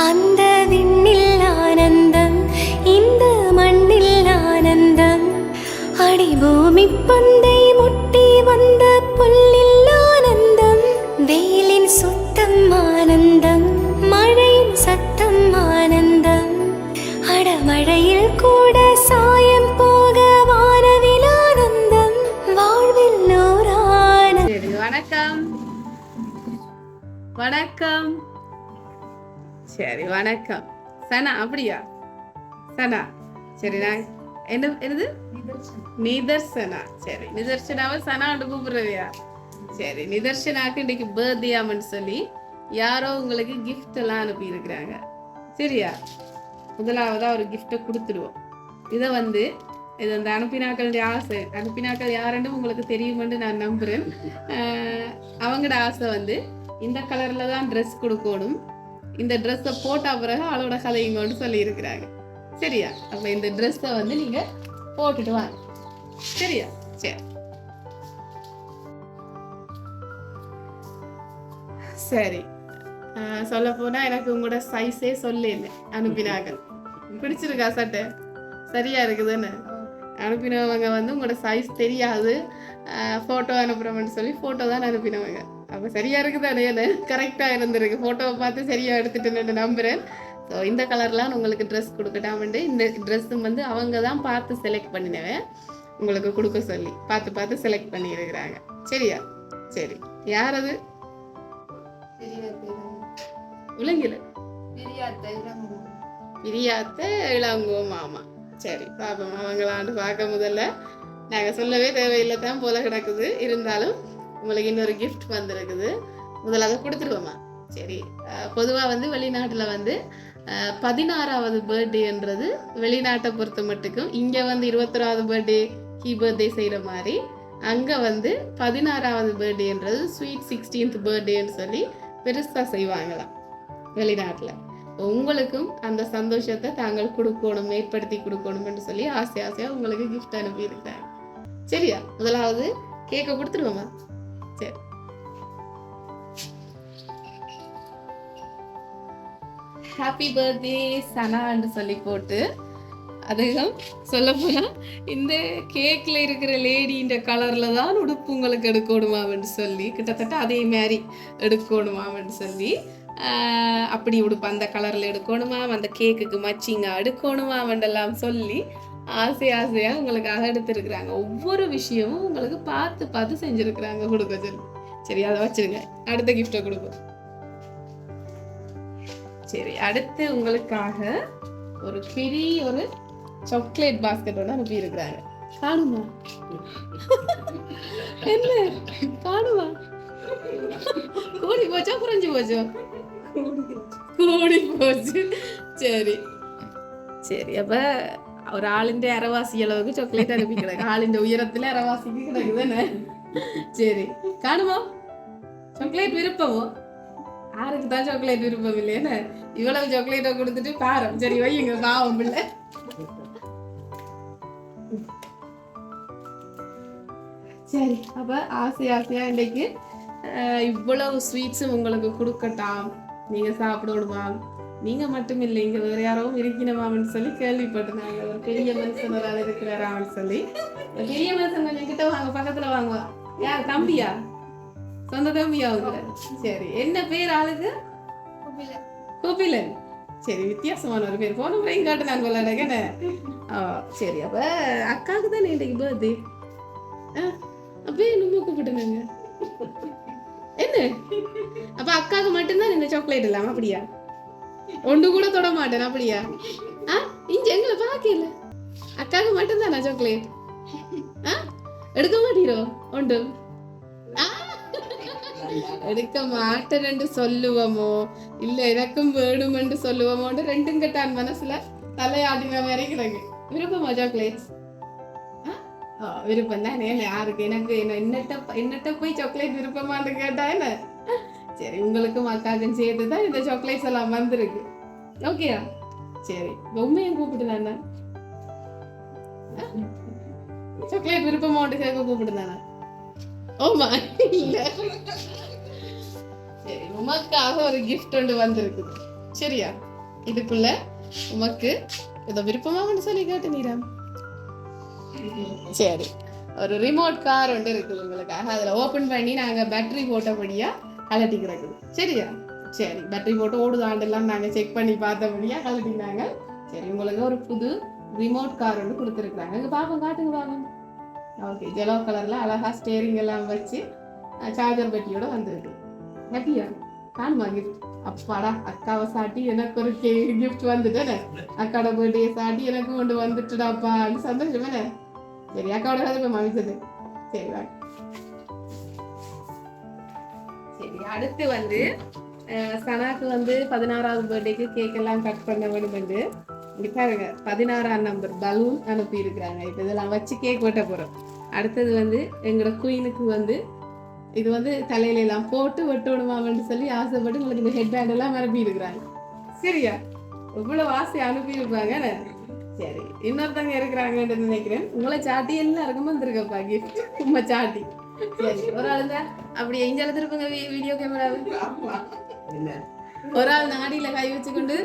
அந்த விண்ணில் ஆனந்தம் இந்த மண்ணில் ஆனந்தம். அடிபூமி பந்தை முட்டி வந்த புல்லில் ஆனந்தம். வெயிலின் சுத்தம் ஆனந்தம் மழையின் சத்தம் ஆனந்தம். அடமழையில் கூட சாயம் போக வானவில் ஆனந்தம். வாழ்வில் வணக்கம். வணக்கம். சரி வணக்கம். சனா அப்படியா? சனா சரி நான் என்ன என்னது? நிதர்சனா. சரி நிதர்சனாவை சனான்னு கூப்பிடுறவையா சரி நிதர்சனாக்கு இன்னைக்கு பர்த்டே ஆமன்னு சொல்லி யாரோ உங்களுக்கு கிஃப்ட் எல்லாம் அனுப்பி இருக்கிறாங்க சரியா? முதலாவதா ஒரு கிஃப்டை கொடுத்துருவோம் இதை வந்து இது அந்த அனுப்பினாக்களுடைய ஆசை. அனுப்பினாக்கள் யாருன்னு உங்களுக்கு தெரியுமென்று நான் நம்புகிறேன் அவங்களோட ஆசை வந்து இந்த கலரில் தான் ட்ரெஸ் கொடுக்கணும். இந்த ட்ரெஸ்ஸை போட்ட பிறகு அவளோட வந்து சொல்லியிருக்கிறாங்க. சரியா? அப்ப இந்த ட்ரெஸ்ஸை வந்து நீங்க போட்டுட்டு வாங்க. சரியா? சரி. சரி. சொல்ல போனா எனக்கு உங்களோட சைஸே சொல்லல அனுப்பினாங்க. பிடிச்சிருக்கா சட்டை? சரியா இருக்குதுன்னு. அனுப்பினவங்க வந்து உங்களோட சைஸ் தெரியாது. ஃபோட்டோ அனுப்புகிறோம்னு சொல்லி ஃபோட்டோ தான் அனுப்பினவங்க. அப்போ சரியா இருக்குதானே கரெக்டாக இருந்திருக்கு. ஃபோட்டோவை பார்த்து சரியா எடுத்துட்டேன்னு நம்புகிறேன் ஸோ இந்த கலர்லாம் உங்களுக்கு ட்ரெஸ் கொடுக்கட்டாமண்டு இந்த ட்ரெஸ்ஸும் வந்து அவங்க தான் பார்த்து செலக்ட் பண்ணினவன் உங்களுக்கு கொடுக்க சொல்லி பார்த்து பார்த்து செலக்ட் பண்ணியிருக்கிறாங்க சரியா? சரி. யார் அது? உலங்கில பிரியாத்த இளங்கோ மாமா. சரி பாப்போம். அவங்களாண்டு பார்க்க முதல்ல. நாங்கள் சொல்லவே தேவையில்லை தான் போல கிடக்குது. இருந்தாலும் உங்களுக்கு இன்னொரு கிஃப்ட் வந்திருக்குது. முதல்ல அதை கொடுத்துருவோமா? சரி. பொதுவாக வந்து வெளிநாட்டில் வந்து பதினாறாவது பர்த்டேன்றது வெளிநாட்டை பொறுத்த மட்டுக்கும் இங்கே வந்து இருபத்தொராவது பர்த்டே ஹீ பர்த்டே செய்கிற மாதிரி அங்கே வந்து பதினாறாவது பர்த்டேன்றது ஸ்வீட் சிக்ஸ்டீன்த் பர்த்டேன்னு சொல்லி பெருசாக செய்வாங்களாம் வெளிநாட்டில். உங்களுக்கும் அந்த சந்தோஷத்தை தாங்கள் கொடுக்கணும் ஏற்படுத்தி கொடுக்கணும்னு சொல்லி ஆசை ஆசையாக உங்களுக்கு கிஃப்ட் அனுப்பியிருக்காங்க சரியா? முதலாவது கேக்கை கொடுத்துருவோமா? ஹாப்பி பர்த்டே சனான்னு சொல்லி போட்டு அதுவும் சொல்ல போனால் இந்த கேக்கில் இருக்கிற லேடின்ற கலரில் தான் உடுப்பு உங்களுக்கு எடுக்கணுமான்னு சொல்லி கிட்டத்தட்ட அதே மாதிரி எடுக்கணுமான்னு சொல்லி அப்படி உடுப்பு அந்த கலரில் எடுக்கணுமா அந்த கேக்குக்கு மச்சிங்காக எடுக்கணுமாவெண்டெல்லாம் சொல்லி ஆசை ஆசையாக உங்களுக்காக எடுத்திருக்கிறாங்க ஒவ்வொரு விஷயமும் உங்களுக்கு பார்த்து பார்த்து செஞ்சுருக்குறாங்க கொடுக்க சொல்லி. சரி அதை வச்சுருங்க. அடுத்த கிஃப்டை கொடுப்போம். சரி அடுத்து உங்களுக்காக ஒரு பெரிய ஒரு சாக்லேட் பாஸ்கெட் ஒன்று அனுப்பி இருக்கிறாங்க. காணுமா? என்ன? காணுமா? கூடி போச்சோ குறைஞ்சு போச்சோ? கூடி போச்சு. சரி. சரி அப்ப ஒரு ஆளிண்ட அரைவாசி அளவுக்கு சாக்லேட் அனுப்பி கிடக்கு. ஆளிண்ட உயரத்துல அரைவாசிக்கு கிடக்குதுன்னு சரி. காணுமா? சாக்லேட் விருப்பமோ? யாருக்கு தான் சாக்லேட் விருப்பம் இல்லையானே இவ்வளவு சாக்லேட்டை கொடுத்துட்டு பாரம். சரி வையுங்க பாவம் பிள்ளை. சரி அப்ப ஆசை ஆசையா இன்னைக்கு இவ்வளவு ஸ்வீட்ஸும் உங்களுக்கு கொடுக்கட்டாம். நீங்க சாப்பிடணுமா நீங்க மட்டும் இல்லை இங்க வேற யாரும் இருக்கணுமான்னு சொல்லி கேள்விப்பட்டிருந்தாங்க ஒரு பெரிய மனுஷன் ஒரு ஆள் இருக்கிறாரான்னு சொல்லி. பெரிய மனுஷன் கொஞ்சம் கிட்ட வாங்க பக்கத்துல வாங்குவா யார் தம்பியா? சொந்த தம்பியா அவங்க சரி என்ன பேர் ஆளுக்கு கோபிலன் சரி வித்தியாசமான ஒரு பேர். போன முறையும் காட்டு நான் விளையாடுறேன் சரி அப்ப அக்காவுக்கு தானே இன்னைக்கு பர்த்டே அப்பயே நம்ம கூப்பிட்டுனாங்க? என்ன? அப்ப அக்காவுக்கு மட்டும்தான் இந்த சாக்லேட் இல்லாம அப்படியா? ஒன்று கூட தொட மாட்டேன் அப்படியா? ஆ இங்க எங்களை பார்க்கல. அக்காவுக்கு மட்டும்தானா சாக்லேட் ஆ எடுக்க மாட்டீரோ? ஒன்று. ஆ? எடுக்க மாட்டேன்னு சொல்லுவோமோ இல்ல எனக்கும் வேணும் என்று சொல்லுவோமோன்னு ரெண்டும் கட்டான் மனசுல தலையாடின மாதிரி கிடக்கு விருப்பமா சாக்லேட்ஸ் விருப்பம் தான் யாருக்கு எனக்கு என்ன என்னட்ட என்னட்ட போய் சாக்லேட் விருப்பமானு கேட்டா என்ன சரி உங்களுக்கும் அக்காக்கும் சேர்த்து தான் இந்த சாக்லேட்ஸ் எல்லாம் வந்திருக்கு ஓகேயா சரி பொம்மையும் கூப்பிட்டுதானே சாக்லேட் விருப்பமாட்டு கேட்க கூப்பிட்டுதானே Oh ஓமா இல்லை சரி உமக்காக ஒரு கிஃப்ட் ஒன்று வந்திருக்குது. சரியா? இதுக்குள்ள உமக்கு ஏதோ விருப்பமான்னு சொல்லி கேட்டு நீரம் சரி ஒரு ரிமோட் கார் ஒன்று இருக்குது உங்களுக்காக. அதில் ஓப்பன் பண்ணி நாங்கள் பேட்டரி போட்டபடியாக கலட்டி கிடக்குது சரியா? சரி பேட்டரி போட்டு ஓடுதாண்டெல்லாம் நாங்கள் செக் பண்ணி பார்த்தபடியாக கலட்டினாங்க சரி உங்களுக்கு ஒரு புது ரிமோட் கார் ஒன்று கொடுத்துருக்குறாங்க. இங்கே பாப்போம் காட்டுங்க பாப்போம் ஓகே ஜெலோ கலரில் அழகா ஸ்டேரிங் எல்லாம் வச்சு சார்ஜர் பெட்டியோட வந்திருக்கு ஹாப்பியா காணுமா கிஃப்ட் அப்பாடா அக்காவை சாட்டி எனக்கு ஒரு கே கிஃப்ட் வந்துட்டேன் அக்காவோட பர்த்டே சாட்டி எனக்கு கொண்டு வந்துட்டுடாப்பான்னு சந்தோஷமே சரி அக்காவோட கதை போய் மகிழ்ச்சது சரி வா. சரி அடுத்து வந்து சனாக்கு வந்து பதினாறாவது பர்த்டேக்கு கேக் எல்லாம் கட் பண்ண வேணும் வந்து இப்படி பாருங்க பதினாறாம் நம்பர் பலூன் அனுப்பி இருக்கிறாங்க இப்போ இதெல்லாம் வச்சு கேக் வெட்ட போகிறோம் அடுத்தது வந்து எங்களோட குயினுக்கு வந்து இது வந்து தலையில எல்லாம் போட்டு வெட்டணுமான்னு சொல்லி ஆசைப்பட்டு உங்களுக்கு இந்த ஹெட் பேண்ட் எல்லாம் அனுப்பி இருக்கிறாங்க சரியா? இவ்வளவு ஆசை அனுப்பி இருப்பாங்க சரி இன்னொருத்தவங்க இருக்கிறாங்கன்னு நினைக்கிறேன். உங்களை சாட்டி எல்லாருக்கும் வந்திருக்கப்பா கிஃப்ட் உண்மை சாட்டி. சரி ஒரு ஆள் தான். அப்படி எங்க திருப்புங்க வீடியோ கேமராவை ஒரு ஆள் நாடியில கை வச்சுக்கொண்டு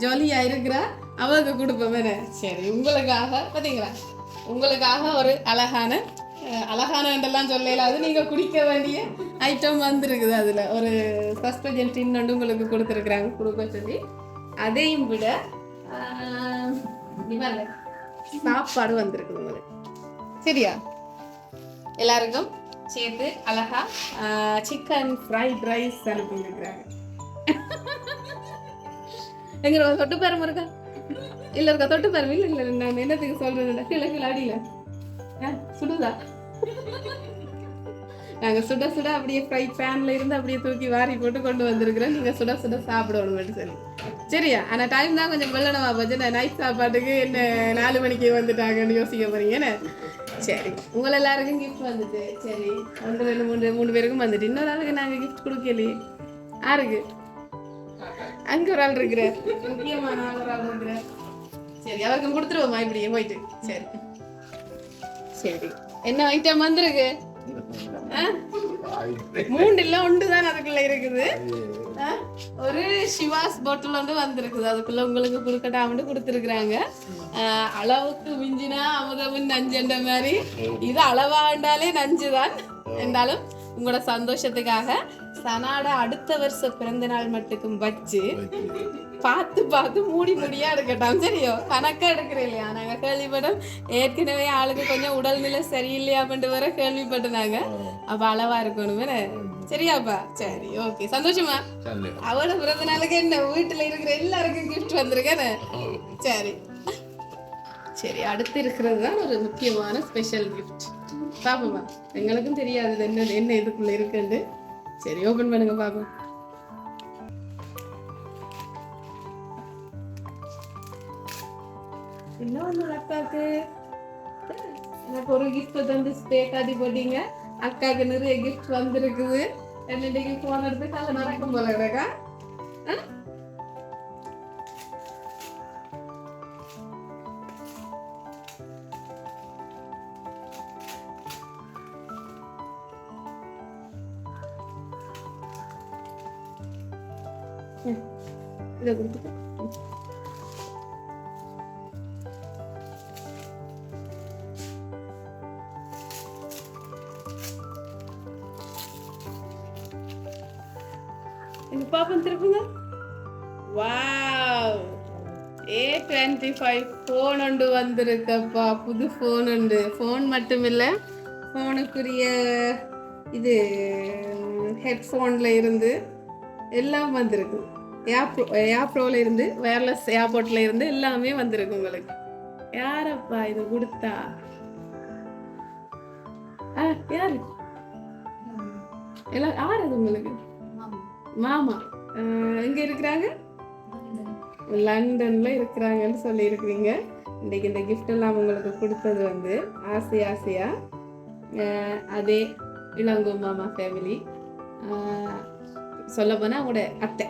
ஜாலியா இருக்கிறா அவளுக்கு கொடுப்போம் வேற சரி உங்களுக்காக பாத்தீங்களா? உங்களுக்காக ஒரு அழகான அழகான என்றெல்லாம் சொல்லல. அது நீங்கள் குடிக்க வேண்டிய ஐட்டம் வந்துருக்குது அதில். ஒரு சஸ்பெஜன் டின் ஒன்று உங்களுக்கு கொடுத்துருக்குறாங்க. கொடுக்க சொல்லி. அதையும் விட சாப்பாடு வந்திருக்குது உங்களுக்கு. சரியா? எல்லாருக்கும் சேர்த்து அழகா சிக்கன் ஃப்ரைட் ரைஸ் அனுப்பியிருக்கிறாங்க. எங்க ஒரு தொட்டு இருக்கா இல்ல இருக்கா? தொட்டு பாருங்க. இல்ல இல்ல நான் என்னத்துக்கு சொல்கிறேன் கீழே கீழே அடியில ஆ, சுடுதா? நாங்க சுட சுட அப்படியே ஃப்ரை பேன்ல இருந்து அப்படியே தூக்கி வாரி போட்டு கொண்டு வந்திருக்கிறோம். நீங்க சுட சுட சாப்பிடணும் சொல்லி. சரியா? ஆனா டைம் தான் கொஞ்சம் வெள்ளனவா போச்சு நான் நைட் சாப்பாட்டுக்கு என்ன நாலு மணிக்கு வந்துட்டாங்கன்னு யோசிக்க போறீங்க என்ன? சரி. உங்களை எல்லாருக்கும் கிஃப்ட் வந்துட்டு சரி. ஒன்று ரெண்டு மூணு மூணு பேருக்கும் வந்துட்டு. இன்னொரு ஆளுக்கு நாங்கள் கிஃப்ட் கொடுக்கலையே. யாருக்கு? அங்கே ஒரு ஆள் இருக்கிறார். முக்கியமான ஆள் ஒரு ஆள் இருக்கிறார். சரி அவருக்கும் கொடுத்துருவோமா இப்படியே போயிட்டு. சரி. சரி. என்ன ஐட்டம் வந்திருக்கு? மூண்டு இல்ல ஒன்று தான் அதுக்குள்ள இருக்குது? ஒரு சிவாஸ் பாட்டில் வந்து வந்திருக்குது. அதுக்குள்ள உங்களுக்கு கொடுக்கட்டாமட்டு கொடுத்துருக்குறாங்க. அளவுக்கு மிஞ்சினா அமுதமும் நஞ்சுன்ற மாதிரி. இது அளவாண்டாலே நஞ்சு தான் என்றாலும் உங்களோட சந்தோஷத்துக்காக சனாட அடுத்த வருஷ பிறந்த நாள் மட்டுக்கும் வச்சு. பார்த்து பார்த்து மூடி முடியா எடுக்கட்டாம். சரியோ? கணக்கா எடுக்கிறேன் இல்லையா? நாங்க கேள்விப்பட்டோம். ஏற்கனவே ஆளுக்கு கொஞ்சம் உடல்நிலை சரியில்லையா அப்படின்ட்டு வர கேள்விப்பட்டனாங்க அப்ப அளவா இருக்கணுமே சரியாப்பா சரி ஓகே சந்தோஷமா? அவட பிறந்த நாளுக்கு என்ன? வீட்டுல இருக்கிற எல்லாருக்கும் கிஃப்ட் வந்திருக்கேன்னு சரி. சரி அடுத்து இருக்கிறது தான் ஒரு முக்கியமான ஸ்பெஷல் கிஃப்ட் பாப்போமா எங்களுக்கும் தெரியாது என்ன என்ன இதுக்குள்ள இருக்குன்னு சரி ஓபன் பண்ணுங்க பாப்போம். என்ன ஒண்ணு அக்காக்கு எனக்கு ஒரு கிஃப்ட் தந்து ஸ்டே காட்டி போட்டீங்க அக்காக்கு நிறைய கிஃப்ட் வந்திருக்குது என்னைக்கு போன் எடுத்து காலை நடக்கும் போல கிடக்கா ஆ? ம். இதை பாப்பம் திருப்புங்க wow A twenty five phone ஒன்று வந்திருக்கப்பா. புது ஃபோன் உண்டு. ஃபோன் மட்டும் இல்லை ஃபோனுக்குரிய இது ஹெட்ஃபோனில் இருந்து எல்லாம் வந்திருக்கு. ஏப்ரோ ஏப்ரோவில் இருந்து ஒயர்லெஸ் ஏர்போர்ட்டில் இருந்து எல்லாமே வந்திருக்கு உங்களுக்கு. யாரப்பா இது கொடுத்தா? ஆ யாரு? எல்லாம் யார் அது உங்களுக்கு? மாமா அஹ் எங்க இருக்கிறாங்க? லண்டன்ல இருக்கிறாங்கன்னு சொல்லியிருக்கிறீங்க. இன்னைக்கு இந்த கிஃப்ட் எல்லாம் உங்களுக்கு கொடுத்தது வந்து ஆசை ஆசையா? அதே இளங்கோ மாமா ஃபேமிலி சொல்ல போனா அவங்களோட அத்தை.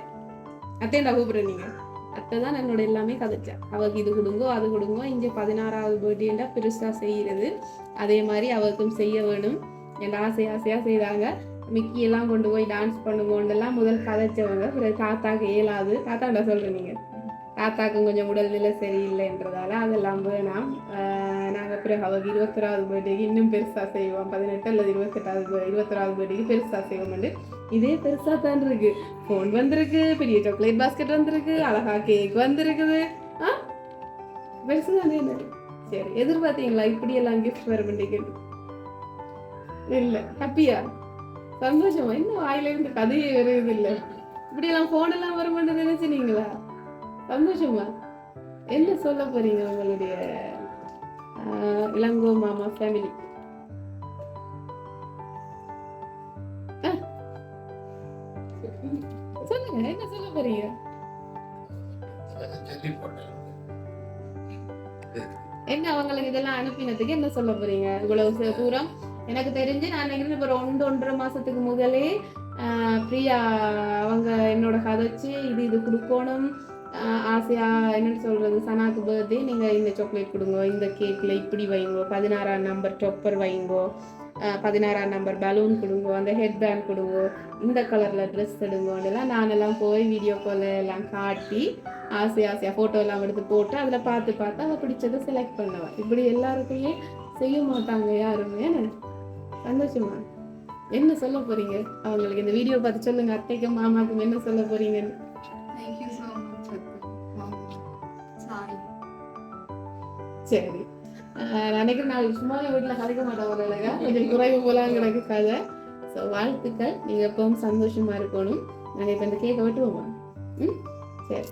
அத்தையண்டா கூப்பிடுறேன் நீங்க? அத்தை தான் என்னோட எல்லாமே கதைச்சா. அவருக்கு இது கொடுங்கோ அது கொடுங்கோ. இங்கே பதினாறாவது பர்த்டேண்டா பெருசா செய்யறது. அதே மாதிரி அவருக்கும் செய்ய வேணும். என் ஆசை ஆசையா செய்கிறாங்க மிக்கி எல்லாம் கொண்டு போய் டான்ஸ் பண்ணுங்கோண்டெல்லாம் முதல் கதைச்சவங்க. பிறகு தாத்தாக்கு இயலாது. தாத்தாண்டா சொல்றேன் நீங்க. தாத்தாக்கும் கொஞ்சம் உடல்நிலை சரியில்லைன்றதால அதெல்லாம் வேணாம். நாங்கள் பிறகு அவங்க இருபத்தொராவது பர்த்டேக்கு இன்னும் பெருசாக செய்வோம். பதினெட்டு அல்லது இருபத்தெட்டாவது இருபத்தொராவது பர்த்டேக்கு பெருசாக செய்வோம்னு. இதே பெருசாக தான் இருக்கு. ஃபோன் வந்திருக்கு. பெரிய சாக்லேட் பாஸ்கெட் வந்திருக்கு. அழகா கேக் வந்திருக்குது. ஆ? பெருசு தானே என்ன சரி எதிர்பார்த்தீங்களா? இப்படியெல்லாம் கிஃப்ட் வர வேண்டிய இல்லை. ஹாப்பியா சந்தோஷமா? இன்னும் வாயில இருந்து கதையே வருது இப்படி எல்லாம் போன எல்லாம் வர மாட்டேன் நினைச்சினீங்களா சந்தோஷமா? என்ன சொல்ல போறீங்க உங்களுடைய இளங்கோ மாமா ஃபேமிலி சொல்லுங்க என்ன சொல்ல போறீங்க? என்ன அவங்களுக்கு இதெல்லாம் அனுப்பினதுக்கு என்ன சொல்ல போறீங்க? இவ்வளவு தூரம்? எனக்கு தெரிஞ்சு நான் நினைக்கிறேன் இப்போ ரெண்டு ஒன்றரை மாதத்துக்கு முதலே ஆஹ், பிரியா அவங்க என்னோட கதைச்சு இது இது கொடுக்கணும். ஆசையாக என்னென்னு சொல்கிறது சனாக்கு பர்த்டே நீங்கள் இந்த சாக்லேட் கொடுங்க இந்த கேக்கில் இப்படி வைங்கோ பதினாறாம் நம்பர் டொப்பர் வைங்கோ பதினாறாம் நம்பர் பலூன் கொடுங்க அந்த ஹெட் பேண்ட் கொடுங்க இந்த கலரில் ட்ரெஸ் எடுங்கோன்னெல்லாம் நானெல்லாம் போய் வீடியோ கால் எல்லாம் காட்டி ஆசை ஆசையாக ஃபோட்டோ எல்லாம் எடுத்து போட்டு அதில் பார்த்து பார்த்து அவள் பிடிச்சதை செலக்ட் பண்ணுவேன் இப்படி எல்லாருக்குமே செய்ய மாட்டாங்க யாருமே. சந்தோஷமா? என்ன சொல்ல போறீங்க? அவங்களுக்கு இந்த வீடியோ பார்த்து சொல்லுங்க அத்தைக்கும் மாமாக்கும் என்ன சொல்ல போறீங்கன்னு. சரி. நினைக்கிறேன் நான் சும்மா வீட்டில் கதைக்க மாட்டேன் ஒரு அழகா. கொஞ்சம் குறைவு போலாம் கிடக்கு கதை. ஸோ வாழ்த்துக்கள். நீங்கள் எப்பவும் சந்தோஷமா இருக்கணும். நாங்கள் இப்போ இந்த கேக்கை வெட்டுவோமா? ம்? சரி.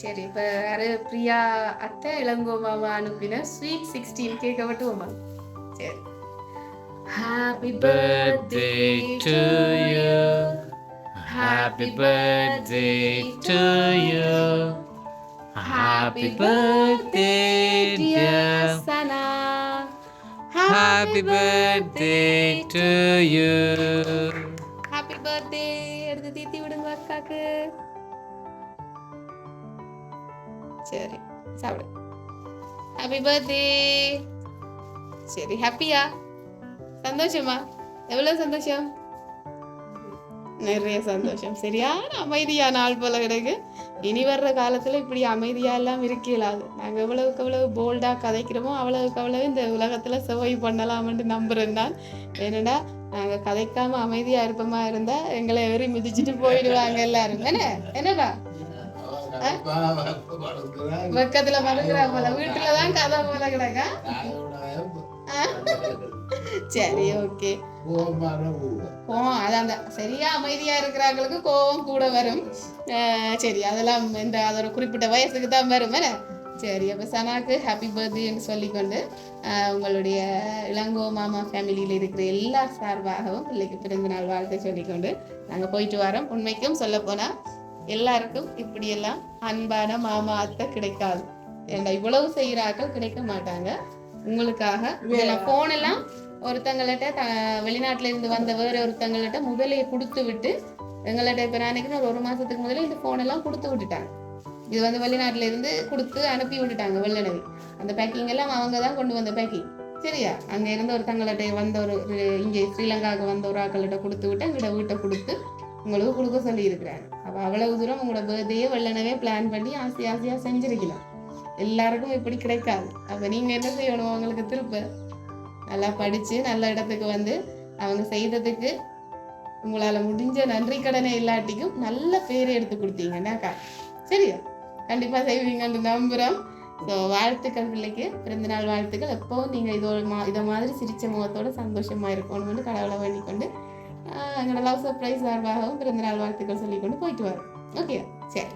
சரி இப்போ யாரு? பிரியா அத்தை இளங்கோ மாமா அனுப்பின ஸ்வீட் சிக்ஸ்டீன் கேக்கை வெட்டுவோமா? சரி. Happy birthday to you. Happy birthday to you. Happy birthday, dear. Sana Happy birthday to you. Happy birthday எடுத்து தீத்தி விடுங்க அக்காக்கு சரி சாப்பிடு ஹாப்பி பர்த்டே சரி ஹாப்பியா சந்தோஷமா? எவ்வளவு சந்தோஷம்? நிறைய சந்தோஷம். சரியான அமைதியா நாள் போல கிடக்கு. இனி வர்ற காலத்துல இப்படி அமைதியா எல்லாம் இருக்கலாது நாங்க எவ்வளவுக்கு எவ்வளவு போல்டா கதைக்கிறோமோ அவ்வளவுக்கு அவ்வளவு இந்த உலகத்துல செவ்வாய் பண்ணலாம்னு நம்புறேன் நான். ஏன்னா நாங்க கதைக்காம அமைதியா இருப்போமா இருந்தா எங்களை எவரி மிதிச்சிட்டு போயிடுவாங்க எல்லாரும். என்ன? என்னப்பா பக்கத்துல மறக்குறா போல. வீட்டுலதான் கதை போல கிடக்கா? சரி ஓகே. கோவம் அது அந்த சரியா அமைதியா இருக்கிறவங்களுக்கு கோவம் கூட வரும். சரி அதெல்லாம் இந்த அது ஒரு குறிப்பிட்ட வயசுக்கு தான் வரும்? சரி அப்போ சனாக்கு ஹாப்பி பர்த்டேன்னு சொல்லிக்கொண்டு உங்களுடைய இளங்கோ மாமா ஃபேமிலியில் இருக்கிற எல்லா சார்பாகவும் பிள்ளைக்கு பிறந்த நாள் வாழ்த்தை சொல்லிக்கொண்டு நாங்கள் போயிட்டு வரோம். உண்மைக்கும் சொல்ல போனால் எல்லாருக்கும் இப்படியெல்லாம் அன்பான மாமா அத்தை கிடைக்காது. ஏண்டா இவ்வளவு செய்கிறார்கள் கிடைக்க மாட்டாங்க. உங்களுக்காக. இதெல்லாம் phone எல்லாம் ஒருத்தங்கள்ட்ட வெளிநாட்டுல இருந்து வந்த வேற ஒருத்தங்கள்ட்ட முதலே கொடுத்து விட்டு எங்கள்கிட்ட இப்போ நான் நினைக்கிறேன் ஒரு ஒரு மாசத்துக்கு முதல்ல இந்த phone எல்லாம் கொடுத்து விட்டுட்டாங்க. இது வந்து வெளிநாட்டுல இருந்து கொடுத்து அனுப்பி விட்டுட்டாங்க வெள்ளனவி அந்த பேக்கிங் எல்லாம் அவங்க தான் கொண்டு வந்த பேக்கிங் சரியா? அங்க இருந்து ஒருத்தங்கள்ட்ட வந்த ஒரு ஒரு இங்கே ஸ்ரீலங்காவுக்கு வந்த ஒரு ஆக்கள்கிட்ட கொடுத்து விட்டு எங்கள்கிட்ட வீட்டை கொடுத்து உங்களுக்கு கொடுக்க சொல்லி இருக்கிறாங்க அப்போ அவ்வளவு தூரம் உங்களோட பர்த்டேயே வெள்ளனவே பிளான் பண்ணி ஆசை ஆசையாக செஞ்சிருக்கலாம். எல்லாருக்கும் இப்படி கிடைக்காது. அப்போ நீங்கள் என்ன செய்யணும்? அவங்களுக்கு திருப்ப நல்லா படித்து நல்ல இடத்துக்கு வந்து அவங்க செய்ததுக்கு உங்களால் முடிஞ்ச நன்றி கடனை இல்லாட்டிக்கும் நல்ல பேர் எடுத்து கொடுத்தீங்கன்னாக்கா சரியா? கண்டிப்பாக செய்வீங்கன்னு நம்புகிறோம் ஸோ வாழ்த்துக்கள் பிள்ளைக்கு. பிறந்தநாள் வாழ்த்துக்கள். எப்போவும் நீங்கள் இதோ மா இதை மாதிரி சிரித்த முகத்தோடு சந்தோஷமாக இருக்கணும்னு கடவுளை வேண்டிக்கொண்டு எங்களோட லவ் சர்ப்ரைஸ் சார்பாகவும் பிறந்தநாள் வாழ்த்துக்கள் சொல்லிக்கொண்டு போயிட்டு வரோம். ஓகே சரி.